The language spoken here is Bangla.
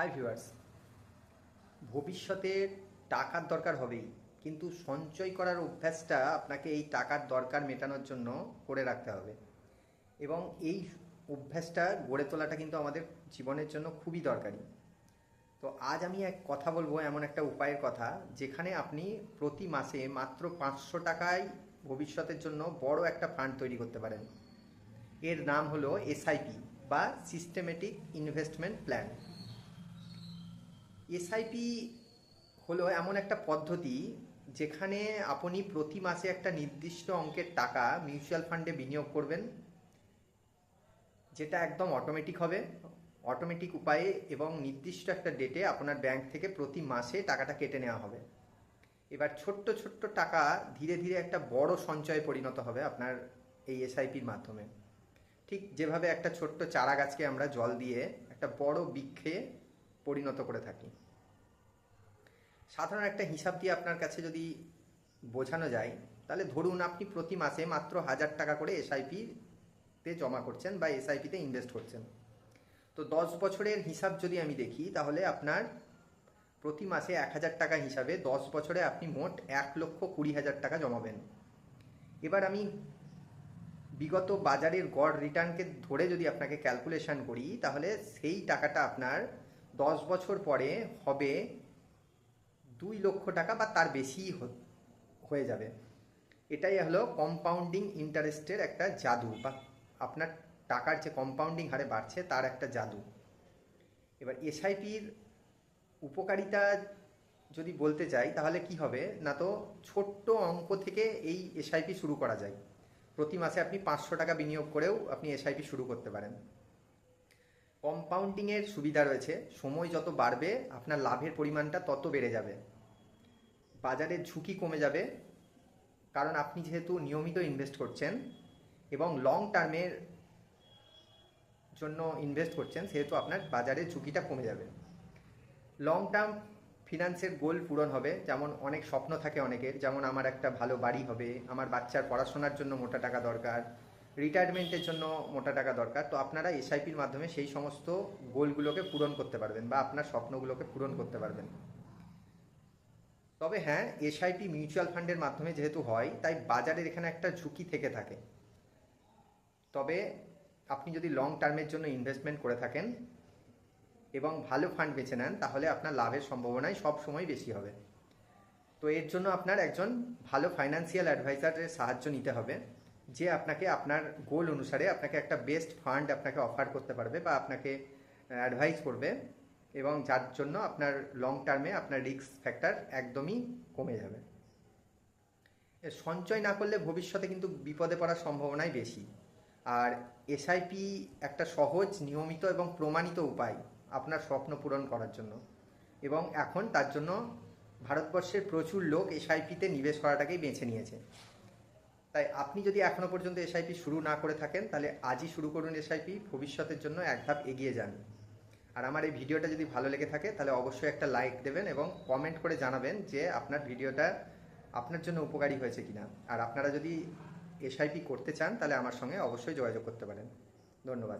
হাই ভিউয়ার্স ভবিষ্যতে টাকার দরকার হবেই, কিন্তু সঞ্চয় করার অভ্যাসটা আপনাকে এই টাকার দরকার মেটানোর জন্য করে রাখতে হবে। এবং এই অভ্যাসটা গড়ে তোলাটা কিন্তু আমাদের জীবনের জন্য খুবই দরকারি। তো আজ আমি এক কথা বলব এমন একটা উপায়ের কথা, যেখানে আপনি প্রতি মাসে মাত্র পাঁচশো টাকায় ভবিষ্যতের জন্য বড় একটা ফান্ড তৈরি করতে পারেন। এর নাম হলো এসআইপি বা সিস্টেমেটিক ইনভেস্টমেন্ট প্ল্যান এসআইপি হলো এমন একটা পদ্ধতি যেখানে আপনি প্রতি মাসে একটা নির্দিষ্ট অঙ্কের টাকা মিউচুয়াল ফান্ডে বিনিয়োগ করবেন, যেটা একদম অটোমেটিক হবে। অটোমেটিক উপায়ে এবং নির্দিষ্ট একটা ডেটে আপনার ব্যাংক থেকে প্রতি মাসে টাকাটা কেটে নেওয়া হবে। এবার ছোট্ট ছোট্ট টাকা ধীরে ধীরে একটা বড় সঞ্চয়ে পরিণত হবে আপনার এই এসআইপির মাধ্যমে। ঠিক যেভাবে একটা ছোট্ট চারা গাছকে আমরা জল দিয়ে একটা বড় বৃক্ষে পরিণত করে থাকি। সাধারণ একটা হিসাব দিয়ে আপনার কাছে যদি বোঝানো যায়, তাহলে ধরুন আপনি প্রতি মাসে মাত্র হাজার টাকা করে এসআইপিতে জমা করছেন বা এসআইপিতে ইনভেস্ট করছেন। তো দশ বছরের হিসাব যদি আমি দেখি, তাহলে আপনার প্রতি মাসে এক হাজার টাকা হিসাবে দশ বছরে আপনি মোট এক লক্ষ কুড়ি হাজার টাকা জমাবেন। এবার আমি বিগত বাজারের গড় রিটার্নকে ধরে যদি আপনাকে ক্যালকুলেশন করি, তাহলে সেই টাকাটা আপনার দশ বছর পরে হবে দুই লক্ষ টাকা বা তার বেশিই হ- হয়ে যাবে। এটাই হলো কম্পাউন্ডিং ইন্টারেস্টের একটা জাদু বা আপনার টাকার যে কম্পাউন্ডিং হারে বাড়ছে তার একটা জাদু। এবার এসআইপির উপকারিতা যদি বলতে চাই তাহলে কি হবে? না তো ছোট্ট অঙ্ক থেকে এই এসআইপি শুরু করা যায়। প্রতি মাসে আপনি পাঁচশো টাকা বিনিয়োগ করেও আপনি এসআইপি শুরু করতে পারেন। কম্পাউন্ডিংয়ের সুবিধা রয়েছে। সময় যত বাড়বে, আপনার লাভের পরিমাণটা তত বেড়ে যাবে। বাজারের ঝুঁকি কমে যাবে, কারণ আপনি যেহেতু নিয়মিত ইনভেস্ট করছেন এবং লং টার্মের জন্য ইনভেস্ট করছেন, সেহেতু আপনার বাজারের ঝুঁকিটা কমে যাবে। লং টার্ম ফিনান্সের গোল পূরণ হবে। যেমন অনেক স্বপ্ন থাকে অনেকের, যেমন আমার একটা ভালো বাড়ি হবে, আমার বাচ্চার পড়াশোনার জন্য মোটা টাকা দরকার রিটায়ারমেন্টের জন্য মোটা টাকা দরকার। তো আপনারা এসআইপির মাধ্যমে সেই সমস্ত গোলগুলোকে পূরণ করতে পারবেন বা আপনার স্বপ্নগুলোকে পূরণ করতে পারবেন। তবে হ্যাঁ এসআইপি মিউচুয়াল ফান্ডের মাধ্যমে যেহেতু হয়, তাই বাজারের এখানে একটা ঝুঁকি থেকে থাকে। তবে আপনি যদি লং টার্মের জন্য ইনভেস্টমেন্ট করে থাকেন এবং ভালো ফান্ড বেছে নেন, তাহলে আপনার লাভের সম্ভাবনাই সব সময় বেশি হবে। তো এর জন্য আপনার একজন ভালো ফাইন্যান্সিয়াল অ্যাডভাইজারের সাহায্য নিতে হবে। যে আপনাকে আপনার গোল অনুসারে আপনাকে একটা বেস্ট ফান্ড আপনাকে অফার করতে পারবে বা আপনাকে অ্যাডভাইস করবে এবং যার জন্য আপনার লং টার্মে আপনার রিস্ক ফ্যাক্টর একদমই কমে যাবে। সঞ্চয় না করলে ভবিষ্যতে কিন্তু বিপদে পড়ার সম্ভাবনাই বেশি। আর এসআইপি একটা সহজ, নিয়মিত এবং প্রমাণিত উপায় আপনার স্বপ্ন পূরণ করার জন্য। এবং এখন তার জন্য ভারতবর্ষের প্রচুর লোক এসআইপিতে নিবেশ করাটাকেই বেছে নিয়েছে। তাই আপনি যদি এখনও পর্যন্ত এসআইপি শুরু না করে থাকেন, তাহলে আজই শুরু করুন এসআইপি ভবিষ্যতের জন্য এক ধাপ এগিয়ে যান। আর আমার এই ভিডিওটা যদি ভালো লেগে থাকে, তাহলে অবশ্যই একটা লাইক দেবেন এবং কমেন্ট করে জানাবেন যে আপনার ভিডিওটা আপনার জন্য উপকারী হয়েছে কিনা। আর আপনারা যদি এসআইপি করতে চান, তাহলে আমার সঙ্গে অবশ্যই যোগাযোগ করতে পারেন। ধন্যবাদ।